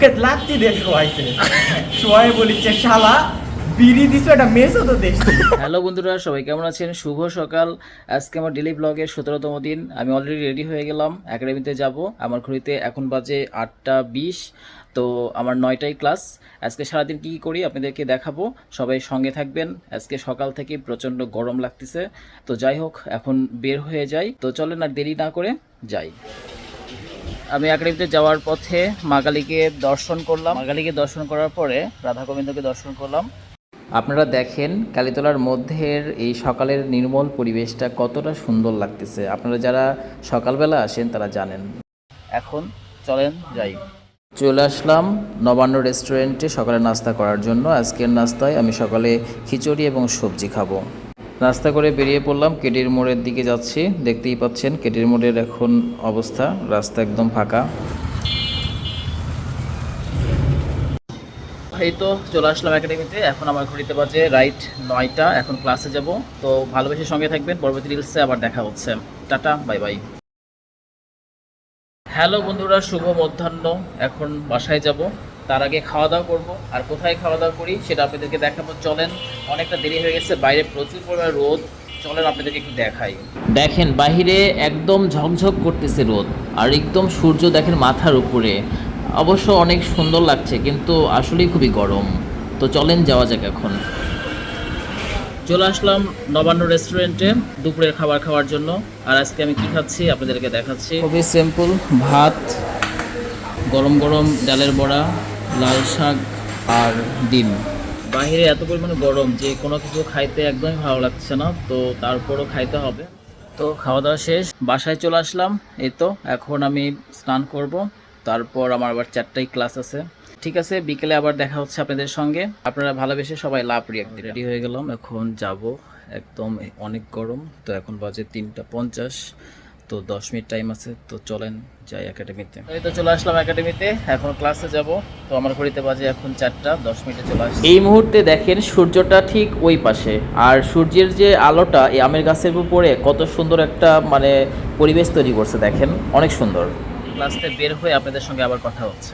বুকে লাত্তি দিয়ে শোয়াইছে। শোয়াই বলিছে, শালা, বিড়ি দিছো, এটা মেসও তো দেশ হ্যালো বন্ধুরা, সবাই কেমন আছেন? শুভ সকাল। আজকে আমার ডেলি ব্লগের সতেরোতম দিন। আমি অলরেডি রেডি হয়ে গেলাম। একাডেমিতে যাব। আমার ঘড়িতে এখন বাজে আটটা বিশ, তো আমার নয়টাই ক্লাস। আজকে সারাদিন কী কী করি আপনাদেরকে দেখাবো। সবাই সঙ্গে থাকবেন। আজকে সকাল থেকে প্রচণ্ড গরম লাগতেছে। তো যাই হোক, এখন বের হয়ে যাই। তো চলেন আর দেরি না করে যাই। আমি একাডেমিতে যাওয়ার পথে মা কালীকে দর্শন করলাম। মা কালীকে দর্শন করার পরে রাধা গোবিন্দকে দর্শন করলাম। আপনারা দেখেন, কালীতলার মধ্যের এই সকালের নির্মল পরিবেশটা কতটা সুন্দর লাগতেছে। আপনারা যারা সকালবেলা আসেন, তারা জানেন। এখন চলেন যাই। চলে আসলাম নবান্ন রেস্টুরেন্টে সকালে নাস্তা করার জন্য। আজকের নাস্তায় আমি সকালে খিচুড়ি এবং সবজি খাব। নাস্তা করে বেরিয়ে পড়লাম, কেটির মোড়ের দিকে যাচ্ছি। দেখতেই পাচ্ছেন, কেটির মোড়ের এখন অবস্থা, রাস্তা একদম ফাঁকা। এই তো চলে আসলাম একাডেমিতে এখন আমার ঘড়িতে বাজে রাইট নয়টা, এখন ক্লাসে যাব। তো ভালোবেসে সঙ্গে থাকবেন, পরবর্তী রিলসে আবার দেখা হচ্ছে। Tata, bye bye. হ্যালো বন্ধুরা, শুভ মধ্যাহ্ন। এখন বাসায় যাব। তার আগে খাওয়া দাওয়া করব। আর কোথায় খাওয়া দাওয়া করি সেটা আপনাদেরকে দেখাবো। চলেন, অনেকটা দেরি হয়ে গেছে, বাইরে প্রচুর পরিমাণে রোদ। চলেন, আপনাদেরকে একটু দেখাই। দেখেন বাহিরে একদম ঝকঝক করতেছে রোদ। আর একদম সূর্য দেখেন মাথার উপরে। অবশ্য অনেক সুন্দর লাগছে, কিন্তু আসলেই খুবই গরম। তো চলেন, যাওয়া যাক এখন। চলে আসলাম নবান্ন রেস্টুরেন্টে দুপুরের খাবার খাওয়ার জন্য। আর আজকে আমি কি খাচ্ছি আপনাদেরকে দেখাচ্ছি। খুবই সিম্পল ভাত গরম গরম ডালের বড়া লাল শাক আর ডিম। বাইরে এত পরিমাণে গরম যে কোনো কিছু খাইতে একদমই ভালো লাগছে না, তো তারপরও খাইতে হবে। তো খাওয়া দাওয়া শেষ, বাসায় চলে আসলাম, এই তো, এখন আমি স্নান করব, তারপর আমার আবার চারটাই ক্লাস আছে। ঠিক আছে, বিকেলে আবার দেখা হচ্ছে আপনাদের সঙ্গে। আপনারা ভালোবেসে সবাই লাভ রিয়াক্ট রেডি হয়ে গেলাম, এখন যাব, একদম অনেক গরম, তো এখন বাজে তিনটা পঞ্চাশ। তো দশ মিনিট টাইম আছে তো চলেন যাই একাডেমিতে এই তো চলে আসলাম একাডেমিতে এখন ক্লাসে যাব। তো আমার ঘড়িতে বাজে এখন চারটা দশ মিনিটে চলে আসছি। এই মুহূর্তে দেখেন সূর্যটা ঠিক ওই পাশে। আর সূর্যের যে আলোটা এই আমের গাছের উপরে কত সুন্দর একটা মানে পরিবেশ তৈরি করছে দেখেন। অনেক সুন্দর। ক্লাস থেকে বের হয়ে আপনাদের সঙ্গে আবার কথা হচ্ছে।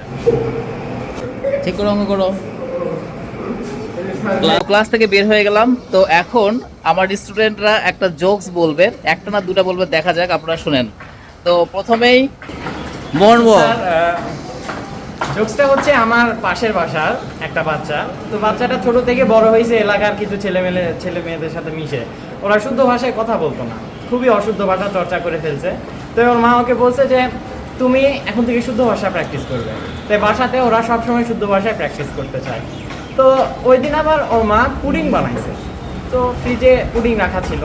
ঠিক করো অঙ্ক করো। ক্লাস থেকে বের হয়ে গেলাম। তো এখন আমার স্টুডেন্টরা একটা জোকস বলবে। একটা না দুটা বলবে দেখা যাক আপনারা শুনেন। তো প্রথমেই মর্ম। জোকসটা হচ্ছে আমার পাশের বাসার একটা বাচ্চা। তো বাচ্চাটা ছোট থেকে বড় হয়েছে এলাকার কিছু ছেলে মেলে ছেলে মেয়েদের সাথে মিশে। ওরা শুদ্ধ ভাষায় কথা বলতো না। খুবই অশুদ্ধ ভাষা চর্চা করে ফেলছে। তো ওর মা ওকে বলছে যে তুমি এখন থেকে শুদ্ধ ভাষা প্র্যাকটিস করবে। তো বাসাতে ওরা সবসময় শুদ্ধ ভাষায় প্র্যাকটিস করতে চায়। তো ওই দিন আবার ওর মা পুডিং বানাইছে। তো ফ্রিজে পুডিং রাখা ছিল।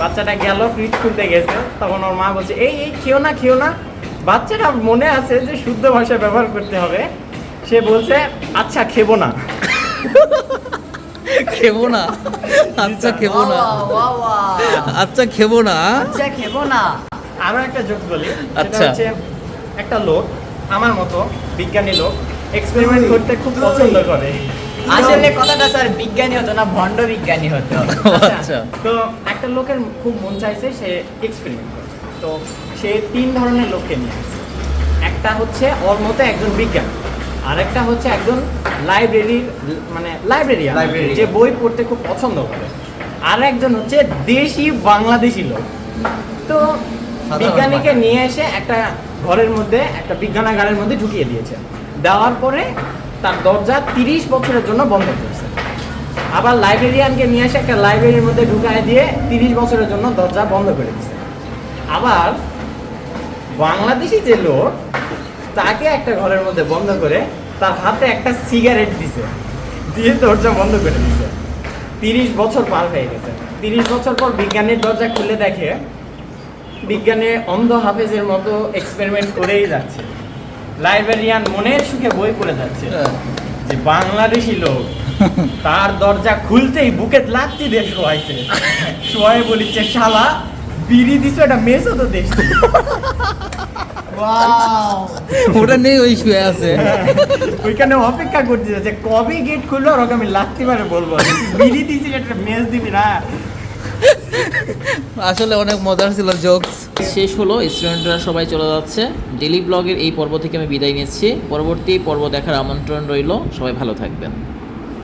বাচ্চাটা গেল ফ্রিজ খুলতে গেছে। তখন ওর মা বলছে এই এই খেও না খেও না। বাচ্চাটা মনে আছে যে শুদ্ধ ভাষা ব্যবহার করতে হবে। সে বলছে আচ্ছা খেবো না। খেবো না? আচ্ছা খেবো না। আচ্ছা খেবো না? আচ্ছা খেবো না। আরও একটা যোগ বলি। আচ্ছা। একটা লোক আমার মতো বিজ্ঞানী লোক এক্সপেরিমেন্ট করতে খুব পছন্দ করে। আসলে কথাটা স্যার বিজ্ঞানী হতো না ভণ্ড বিজ্ঞানী হতো। আচ্ছা তো একটা লোকের খুব মন চাইছে সে এক্সপেরিমেন্ট করে তো সে তিন ধরনের লোককে নিয়ে আসছে। একটা হচ্ছে ওর মতো একজন বিজ্ঞানী আর একটা হচ্ছে একজন লাইব্রেরির মানে Librarian। যে বই পড়তে খুব পছন্দ করে। আর একজন হচ্ছে দেশি বাংলাদেশি লোক। তো বিজ্ঞানীকে নিয়ে এসে একটা ঘরের মধ্যে একটা বিজ্ঞানাগারের মধ্যে ঢুকিয়ে দিয়েছে। দেওয়ার পরে তার দরজা তিরিশ বছরের জন্য বন্ধ করছে। আবার লাইব্রেরিয়ানকে নিয়ে এসে একটা লাইব্রেরির মধ্যে ঢুকায় দিয়ে তিরিশ বছরের জন্য দরজা বন্ধ করে দিচ্ছে আবার বাংলাদেশি যে লোক, তাকে একটা ঘরের মধ্যে বন্ধ করে তার হাতে একটা সিগারেট দিছে। দিয়ে দরজা বন্ধ করে দিছে। তিরিশ বছর পার হয়ে গেছে। তিরিশ বছর পর বিজ্ঞানের দরজা খুলে দেখে বিজ্ঞানে অন্ধ হাফেজের মতো এক্সপেরিমেন্ট করেই যাচ্ছে। লাইব্রেরিয়ান মনের সুখে বই পড়ে যাচ্ছে। যে বাংলাদেশি লোক তার দরজা খুলতেই বুকে লাত্তি দিয়ে শোয়াইছে শোয়াই বলিছে শালা বিড়ি দিছো এটা মেসও তো দেশ ওটা নেই ওই শুয়ে আছে। ওইখানে অপেক্ষা করতেছে যে কবে গেট খুললো আর ওকে আমি লাত্তি মারে বলব। বিড়ি দিছি এটা মেস দিবি না। আসলে অনেক মজার ছিল জোকস শেষ হলো স্টুডেন্টরা সবাই চলে যাচ্ছে। ডেলি ব্লগের এই পর্ব থেকে আমি বিদায় নিচ্ছি। পরবর্তী পর্ব দেখার আমন্ত্রণ রইল। সবাই ভালো থাকবেন।